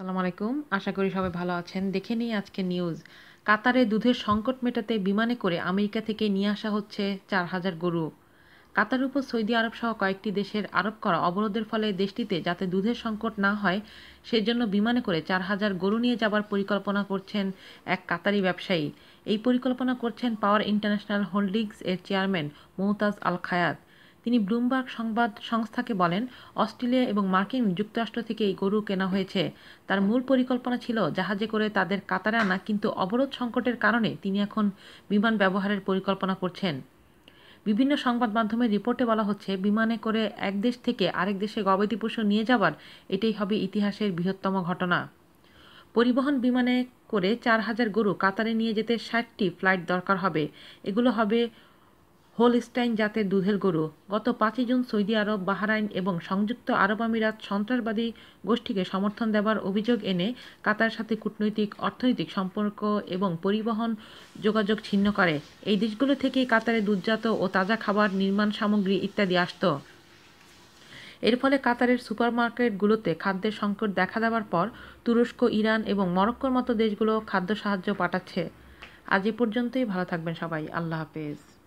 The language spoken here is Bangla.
সালাম আলাইকুম। আশা করি সবাই ভালো আছেন। দেখে নিই আজকে নিউজ। কাতারে দুধের সংকট মেটাতে বিমানে করে আমেরিকা থেকে নিয়ে আসা হচ্ছে চার হাজার গরু। কাতার উপর সৌদি আরব সহ কয়েকটি দেশের আরোপ করা অবরোধের ফলে দেশটিতে যাতে দুধের সংকট না হয়, সেজন্য বিমানে করে চার হাজার গরু নিয়ে যাবার পরিকল্পনা করছেন এক কাতারি ব্যবসায়ী। এই পরিকল্পনা করছেন পাওয়ার ইন্টারন্যাশনাল হোল্ডিংস এর চেয়ারম্যান মমতাজ আল খায়াত। তিনি ব্লুমবার্গ সংবাদ সংস্থাকে বলেন, অস্ট্রেলিয়া এবং মার্কিন যুক্তরাষ্ট্র থেকে এই গরু কেনা হয়েছে। তার মূল পরিকল্পনা ছিল জাহাজে করে তাদের কাতারে আনা, কিন্তু অবরোধ সংকটের কারণে তিনি এখন বিমান ব্যবহারের পরিকল্পনা করছেন। বিভিন্ন সংবাদ মাধ্যমের রিপোর্টে বলা হচ্ছে, বিমানে করে এক দেশ থেকে আরেক দেশে গবাদি পশু নিয়ে যাবার এটাই হবে ইতিহাসের বৃহত্তম ঘটনা। পরিবহন বিমানে করে চার হাজার গরু কাতারে নিয়ে যেতে ষাটটি ফ্লাইট দরকার হবে। এগুলো হবে হোলস্টাইন জাতের দুধের গরু। গত পাঁচই জুন সৌদি আরব, বাহরাইন এবং সংযুক্ত আরব আমিরাত সন্ত্রাসবাদী গোষ্ঠীকে সমর্থন দেবার অভিযোগ এনে কাতার সাথে কূটনৈতিক, অর্থনৈতিক সম্পর্ক এবং পরিবহন যোগাযোগ ছিন্ন করে। এই দেশগুলো থেকেই কাতারে দুধজাত ও তাজা খাবার, নির্মাণ সামগ্রী ইত্যাদি আসত। এর ফলে কাতারের সুপারমার্কেটগুলোতে খাদ্যের সংকট দেখা দেওয়ার পর তুরস্ক, ইরান এবং মরক্কোর মতো দেশগুলো খাদ্য সাহায্য পাঠাচ্ছে। আজ এ পর্যন্তই। ভালো থাকবেন সবাই। আল্লাহ হাফেজ।